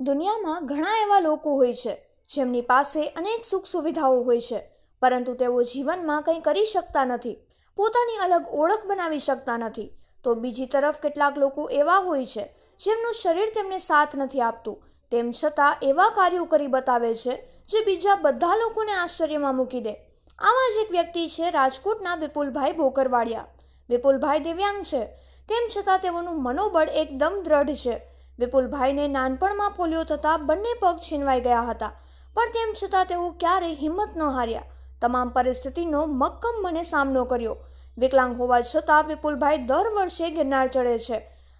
દુનિયામાં ઘણા એવા લોકો હોય છે, જેમની પાસે અનેક સુખ સુવિધાઓ હોય છે, પરંતુ તેઓ જીવનમાં કંઈ કરી શકતા નથી, પોતાની અલગ ઓળખ બનાવી શકતા નથી. તો બીજી તરફ કેટલાક લોકો એવા હોય છે, જેમનું શરીર તેમને સાથ નથી આપતું, તેમ છતાં એવા કાર્યો કરી બતાવે છે, જે બીજા બધા લોકોને આશ્ચર્યમાં મૂકી દે. આવા જ એક વ્યક્તિ છે રાજકોટના વિપુલભાઈ બોકરવાડિયા. વિપુલભાઈ દિવ્યાંગ છે, તેમ છતાં તેઓનું મનોબળ એકદમ દ્રઢ છે. વિપુલભાઈને નાનપણમાં પોલિયો થતાં બંને પગ છીનવાઈ ગયા હતા. પણ તેમ છતાં તેઓ ક્યારેય હિંમત ન હાર્યા. તમામ પરિસ્થિતિનો મક્કમ મને સામનો કર્યો. વિકલાંગ હોવા છતાં વિપુલભાઈ દર વર્ષે ગિરનાર ચડે છે.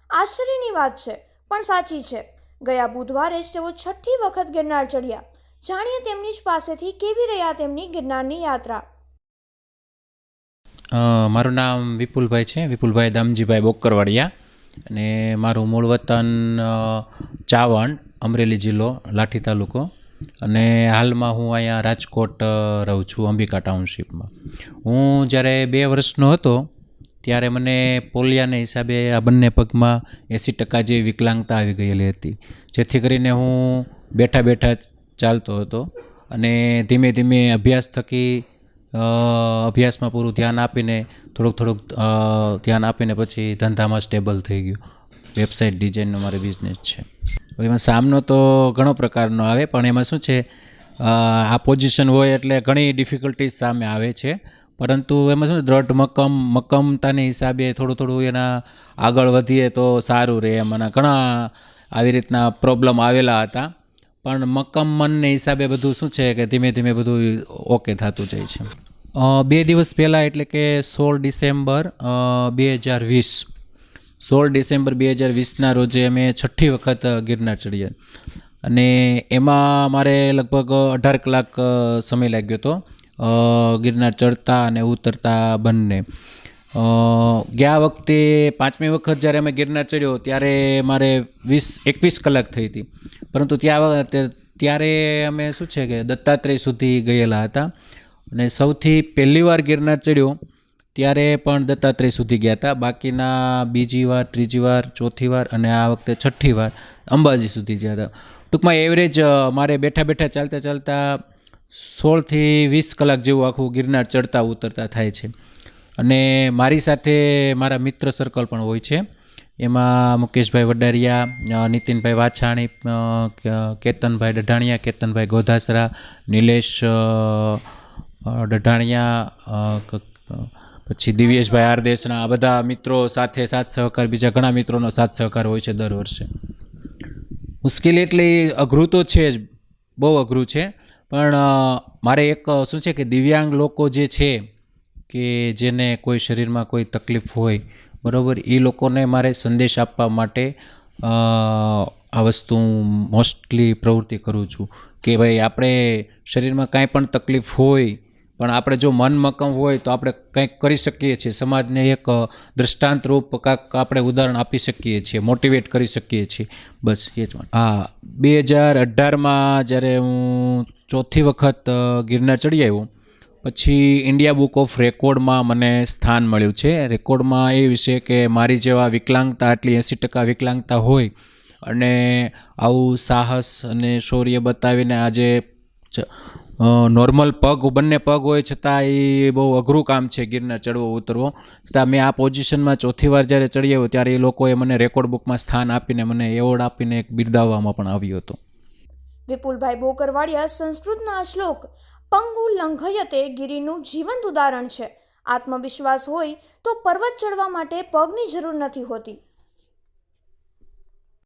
આશ્ચર્યની વાત છે, પણ સાચી છે. ગયા બુધવારે જ તેઓ છઠ્ઠી વખત ગિરનાર ચડ્યા. જાણીએ તેમની જ પાસેથી કેવી રહ્યા તેમની ગિરનારની યાત્રા. મારું નામ વિપુલભાઈ છે. વિપુલભાઈ દામજીભાઈ બોકરવાડિયા. અને મારું મૂળ વતન ચાવંડ અમરેલી જિલ્લો, લાઠી તાલુકો. અને હાલમાં હું અહીંયા રાજકોટ રહું છું, અંબિકા ટાઉનશીપમાં. હું જ્યારે બે વર્ષનો હતો, ત્યારે મને પોલિયાને હિસાબે આ બંને પગમાં એંસી ટકા જેવી વિકલાંગતા આવી ગયેલી હતી. જેથી કરીને હું બેઠા બેઠા ચાલતો હતો. અને ધીમે ધીમે અભ્યાસ થકી અભ્યાસમાં પૂરું ધ્યાન આપીને, થોડુંક થોડુંક ધ્યાન આપીને પછી ધંધામાં સ્ટેબલ થઈ ગયું. વેબસાઇટ ડિઝાઇનનો મારે બિઝનેસ છે. એમાં સામનો તો ઘણો પ્રકારનો આવે, પણ એમાં શું છે આ પોઝિશન હોય એટલે ઘણી ડિફિકલ્ટીઝ સામે આવે છે. પરંતુ એમાં શું દ્રઢ મક્કમ, મક્કમતાની હિસાબે થોડું થોડું એના આગળ વધીએ તો સારું રહે એમ. ઘણા આવી રીતના પ્રોબ્લેમ આવેલા હતા. પણ મક્કમ મનને હિસાબે બધું શું છે કે ધીમે ધીમે બધું ઓકે થતું જાય છે. બે દિવસ પહેલાં એટલે કે સોળ ડિસેમ્બર બે હજાર વીસ. સોળ ડિસેમ્બર બે હજાર વીસના રોજે અમે છઠ્ઠી વખત ગિરનાર ચડીએ. અને એમાં મારે લગભગ અઢાર કલાક સમય લાગ્યો હતો ગિરનાર ચડતા અને ઉતરતા બંને. ગયા વખતે પાંચમી વખત જ્યારે અમે ગિરનાર ચડ્યો ત્યારે મારે વીસ, એકવીસ કલાક થઈ હતી. પરંતુ ત્યાં ત્યારે અમે શું છે કે દત્તાત્રેય સુધી ગયેલા હતા. અને સૌથી પહેલી વાર ગિરનાર ચડ્યો, ત્યારે પણ દત્તાત્રેય સુધી ગયા હતા. બાકીના બીજી વાર, ત્રીજી વાર, ચોથી વાર અને આ વખતે છઠ્ઠી વાર અંબાજી સુધી ગયા હતા. ટૂંકમાં એવરેજ મારે બેઠા બેઠા ચાલતા ચાલતા સોળથી વીસ કલાક જેવું આખું ગિરનાર ચડતા ઉતરતા થાય છે. અને મારી સાથે મારા મિત્ર સર્કલ પણ હોય છે. એમાં મુકેશભાઈ વડારિયા નીતિનભાઈ વાછાણી કેતનભાઈ ડઢાણિયા, કેતનભાઈ ગોધાસરા, નિલેશ ડઢાણિયા પછી દિવ્યેશભાઈ આરદેશના આ બધા મિત્રો સાથે સાથ સહકાર, બીજા ઘણા મિત્રોનો સાથ સહકાર હોય છે દર વર્ષે. મુશ્કેલી એટલી અઘરું તો છે જ, બહુ અઘરું છે. પણ મારે એક શું છે કે દિવ્યાંગ લોકો જે છે, કે જેને કોઈ શરીરમાં કોઈ તકલીફ હોય, બરાબર એ લોકોને મારે સંદેશ આપવા માટે આ વસ્તુ મોસ્ટલી પ્રવૃત્તિ કરું છું. કે ભાઈ, આપણે શરીરમાં કાંઈ પણ તકલીફ હોય પણ આપણે જો મન મક્કમ હોય તો આપણે કંઈક કરી શકીએ છીએ. સમાજને એક અ, કાંક આપણે ઉદાહરણ આપી શકીએ છીએ મોટિવેટ કરી શકીએ છીએ. બસ એ જ હા બે હજાર અઢારમાં જ્યારે હું ચોથી વખત ગિરનાર ચડી આવ્યો પછી ઇન્ડિયા બુક ઓફ રેકોર્ડમાં મને સ્થાન મળ્યું છે. રેકોર્ડમાં એ વિશે કે મારી જેવા વિકલાંગતા આટલી એંસી ટકા વિકલાંગતા હોય અને આવું સાહસ અને શૌર્ય બતાવીને આજે નોર્મલ પગ, બંને પગ હોય છતાં એ બહુ અઘરું કામ છે ગીરના ચડવો, ઉતરવો. છતાં મેં આ પોઝિશનમાં ચોથી વાર જ્યારે ચડી આવ્યો ત્યારે એ લોકોએ મને રેકોર્ડ બુકમાં સ્થાન આપીને મને એવોર્ડ આપીને એક બિરદાવવામાં પણ આવ્યો હતો. વિપુલભાઈ બોકરવાડિયા, સંસ્કૃતના શ્લોક, પંગુ લંઘયતે ગિરિનું જીવંત ઉદાહરણ છે. આત્મવિશ્વાસ હોય તો પર્વત ચડવા માટે પગની જરૂર નથી હોતી.